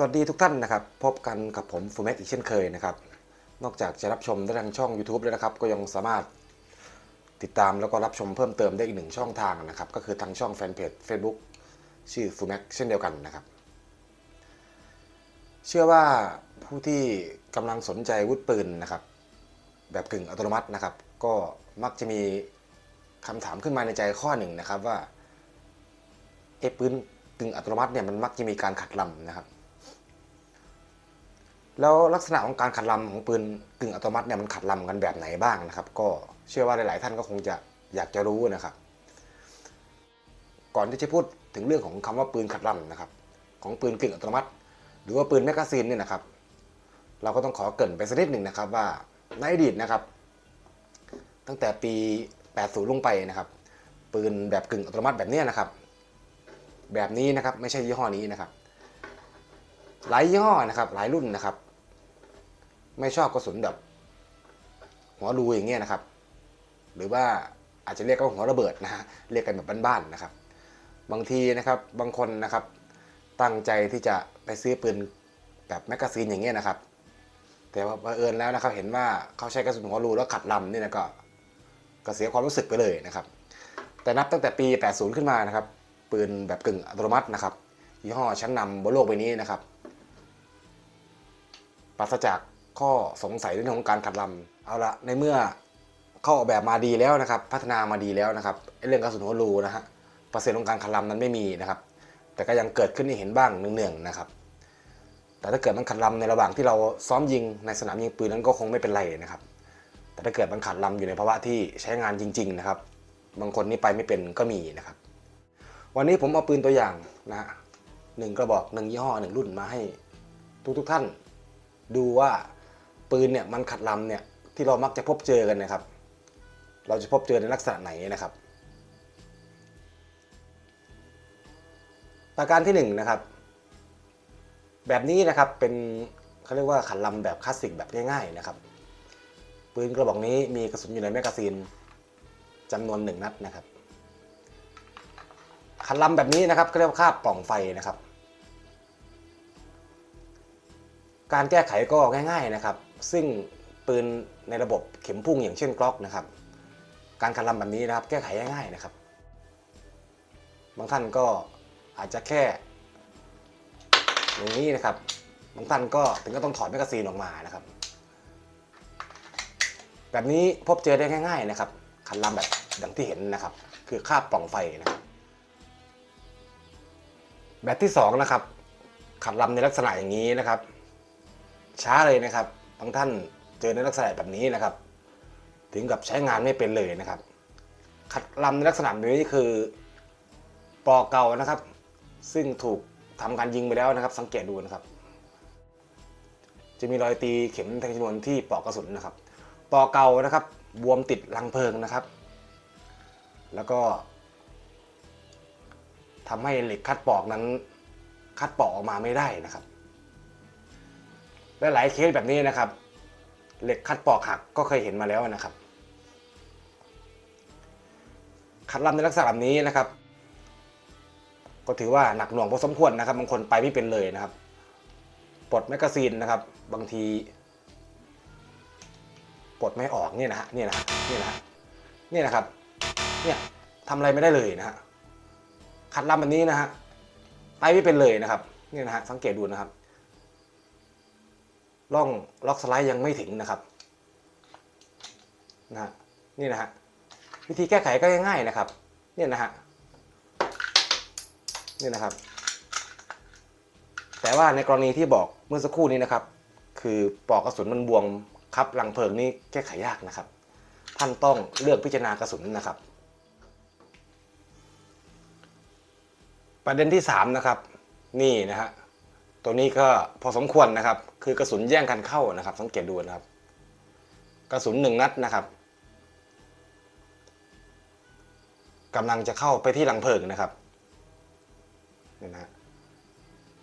สวัสดีทุกท่านนะครับ พบกันกับผมฟูเมกอีกเช่นเคยนะครับ นอกจากจะรับชมได้ทางช่อง YouTube แล้วนะครับ ก็ยังสามารถติดตามแล้วก็รับชมเพิ่มเติมได้อีกหนึ่งช่องทางนะครับ ก็คือทางช่องแฟนเพจ Facebook ชื่อฟูเมกเช่นเดียวกันนะครับ เชื่อว่าผู้ที่กำลังสนใจวุธปืนนะครับ แบบกึ่งอัตโนมัตินะครับ ก็มักจะมีคำถามขึ้นมาในใจข้อหนึ่งนะครับว่าเอะปืนกึ่งอัตโนมัติเนี่ยมันมักจะมีการขัดลำนะครับ แล้วลักษณะของการขัดลำของปืนกึ่งอัตโนมัติเนี่ยมันขัดลำกันแบบไหนบ้างนะครับ ก็เชื่อว่าหลาย ๆ ท่านก็คงจะอยากจะรู้นะครับ ก่อนที่จะพูดถึงเรื่องของคำว่าปืนขัดลำนะครับ ของปืนกึ่งอัตโนมัติ หรือว่าปืนแมกกาซีนเนี่ยนะครับ เราก็ต้องขอเกรินไปสักนิดหนึ่งนะครับว่าในอดีตนะครับ ตั้งแต่ปี 80 ลงไปนะครับ ปืนแบบกึ่งอัตโนมัติแบบนี้นะครับ แบบนี้นะครับไม่ใช่ยี่ห้อนี้นะครับ หลายยี่ห้อนะครับ หลายรุ่นนะครับ ไม่ชอบกระสุนแบบ หัวรูอย่างเงี้ยนะครับ หรือว่าอาจจะเรียกว่าหัวระเบิดนะฮะเรียกกันแบบบ้านๆนะครับ บางทีนะครับบางคนนะครับ ตั้งใจที่จะไปซื้อปืนแบบแมกกาซีนอย่างเงี้ยนะครับ แต่ว่าบังเอิญแล้วนะครับ เห็นว่าเขาใช้กระสุนหัวรูแล้วขัดลำนี่นะก็ก็เสียความรู้สึกไปเลยนะครับ แต่นับตั้งแต่ปี 80 ขึ้นมานะครับ ปืนแบบกึ่งอัตโนมัตินะครับยี่ห้อชั้นนำบนโลกใบนี้นะครับปราศจาก ข้อสงสัยเรื่องของการขัดลำเอาละในเมื่อเข้าออกแบบมาดีแล้วนะครับ พัฒนามาดีแล้วนะครับเรื่องกระสุนหัวรูนะฮะเปอร์เซ็นต์ของการขัดลำนั้นไม่มีนะครับ แต่ก็ยังเกิดขึ้นให้เห็นบ้างเนืองๆนะครับ แต่ถ้าเกิดมันขัดลำในระหว่างที่เราซ้อมยิงในสนามยิงปืนนั้นก็คงไม่เป็นไรนะครับ แต่ถ้าเกิดมันขัดลำอยู่ในภาวะที่ใช้งานจริง ๆ นะครับ บางคนนี่ไปไม่เป็นก็มีนะครับ วันนี้ผมเอาปืนตัวอย่างนะฮะหนึ่งกระบอกหนึ่งยี่ห้อหนึ่งรุ่นมาให้ทุกๆท่าน ดูว่า ปืนเนี่ยมันขัดลำเนี่ยที่เรามักจะพบเจอกันนะครับ เราจะพบเจอในลักษณะไหนนะครับ ประการที่หนึ่งนะครับแบบนี้นะครับเป็นเขาเรียกว่าขัดลำแบบคลาสสิกแบบง่ายๆนะครับปืนกระบอกนี้มีกระสุนอยู่ในแมกกาซีนจำนวนหนึ่งนัดนะครับขันลำแบบนี้นะครับก็เรียกว่าคาบปล่องไฟนะครับ การแก้ไขก็ง่ายๆนะครับ ซึ่งปืนในระบบเข็มพุ่งอย่างเช่นกล็อกนะครับ การขันลำแบบนี้นะครับ แก้ไขง่ายๆนะครับ บางท่านก็อาจจะแค่อย่างนี้นะครับ บางท่านก็ถึงก็ต้องถอดแมกกาซีนออกมานะครับ แบบนี้พบเจอได้ง่าย ๆนะครับขันลำแบบดังที่เห็นนะครับ คือคาบปล่องไฟนะครับ แบบที่สองนะครับขัดลำในลักษณะอย่างนี้นะครับ ช้าเลยนะครับ บางท่านเจอในลักษณะแบบนี้นะครับ ถึงกับใช้งานไม่เป็นเลยนะครับ ขัดลำในลักษณะแบบนี้คือปลอกเก่านะครับ ซึ่งถูกทำการยิงไปแล้วนะครับ สังเกตดูนะครับ จะมีรอยตีเข็มแทงชนวนที่ปลอกกระสุนนะครับปลอกเก่านะครับบวมติดรังเพลิงนะครับ แล้วก็ทำให้เหล็กคัดปอกนั้น คัดปอกออกมาไม่ได้นะครับ และหลายเคสแบบนี้นะครับ เหล็กคัดปอกหักก็เคยเห็นมาแล้วนะครับขัดลำในลักษณะแบบนี้นะครับ ก็ถือว่าหนักหน่วงพอสมควรนะครับบางคนไปไม่เป็นเลยนะครับ ปลดแมกกาซีนนะครับ บางทีปลดไม่ออกเนี่ยนะฮะเนี่ยนะฮะเนี่ยนะฮะเนี่ยนะครับเนี่ยทำอะไรไม่ได้เลยนะฮะขัดลำแบบนี้นะฮะไปไม่เป็นเลยนะครับ เนี่ยนะฮะสังเกตดูนะครับ ล่องล็อกสไลด์ยังไม่ถึงนะครับนะฮะนี่นะฮะวิธีแก้ไขก็ง่ายๆนะครับเนี่ยนะฮะนี่นะครับ แต่ว่าในกรณีที่บอกเมื่อสักครู่นี้นะครับ คือปอกกระสุนมันบวมครับรังเพลิงนี่แก้ไขยากนะครับ ท่านต้องเลือกพิจารณากระสุนนะครับ ประเด็นที่3นะครับนี่นะฮะ ตัวนี้ก็พอสมควรนะครับ คือกระสุนแย่งกันเข้านะครับ สังเกตดูนะครับ กระสุนหนึ่งนัดนะครับกำลังจะเข้าไปที่รังเพลิงนะครับนี่นะฮะ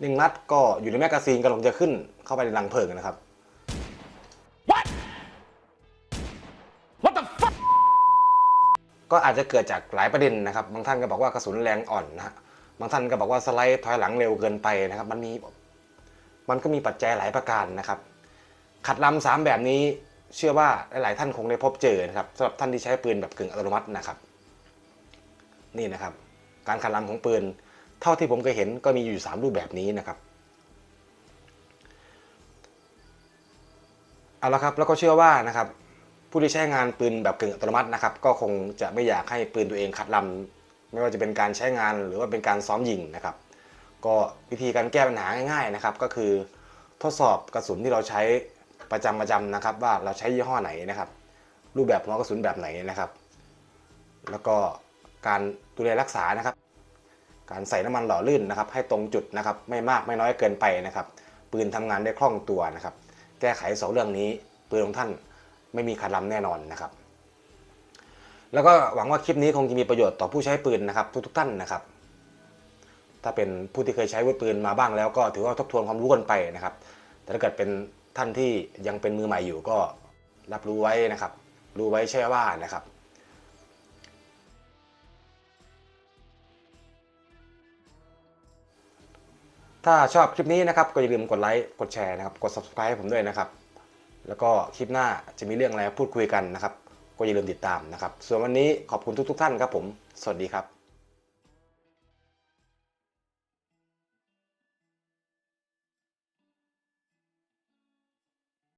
หนึ่งนัดก็อยู่ในแมกกาซีนกำลังจะขึ้นเข้าไปในรังเพลิงนะครับ What the fuck ก็อาจจะเกิดจากหลายประเด็นนะครับ บางท่านก็บอกว่ากระสุนแรงอ่อนนะฮะบางท่านก็บอกว่าสไลด์ถอยหลังเร็วเกินไปนะครับ มันมี มันก็มีปัจจัยหลายประการนะครับ ขัดลำสามแบบนี้เชื่อว่าหลาย ๆ ท่านคงได้พบเจอนะครับสำหรับท่านที่ใช้ปืนแบบกึ่งอัตโนมัตินะครับ นี่นะครับ การขัดลำของปืน เท่าที่ผมเคยเห็นก็มีอยู่ 3 รูปแบบนี้นะครับเอาละครับแล้วก็เชื่อว่านะครับผู้ที่ใช้งานปืนแบบกึ่งอัตโนมัตินะครับ ก็คงจะไม่อยากให้ปืนตัวเองขัดลำไม่ว่าจะเป็นการใช้งานหรือว่าเป็นการซ้อมยิงนะครับ ก็วิธีการแก้ปัญหาง่ายๆนะครับ ก็คือทดสอบกระสุนที่เราใช้ประจำประจำนะครับ ว่าเราใช้ยี่ห้อไหนนะครับ รูปแบบหัวกระสุนแบบไหนนะครับ แล้วก็การดูแลรักษานะครับ การใส่น้ำมันหล่อลื่นนะครับ ให้ตรงจุดนะครับ ไม่มากไม่น้อยเกินไปนะครับ ปืนทำงานได้คล่องตัวนะครับ แก้ไขสองเรื่องนี้ปืนของท่านไม่มีขัดลำแน่นอนนะครับ แล้วก็หวังว่าคลิปนี้คงจะมีประโยชน์ต่อผู้ใช้ปืนนะครับ ทุกๆท่านนะครับ ถ้าเป็นผู้ที่เคยใช้วุธปืนมาบ้างแล้วก็ถือว่าทบทวนความรู้กันไปนะครับ แต่ถ้าเกิดเป็นท่านที่ยังเป็นมือใหม่อยู่ก็รับรู้ไว้นะครับ รู้ไว้ใช่ว่านะครับถ้าชอบคลิปนี้นะครับก็อย่าลืมกดไลค์ กดแชร์นะครับ กด subscribe ให้ผมด้วยนะครับ แล้วก็คลิปหน้าจะมีเรื่องอะไรพูดคุยกันนะครับ ก็อย่าลืมติดตามนะครับ ส่วนวันนี้ขอบคุณทุก ๆ ท่านครับผม สวัสดีครับ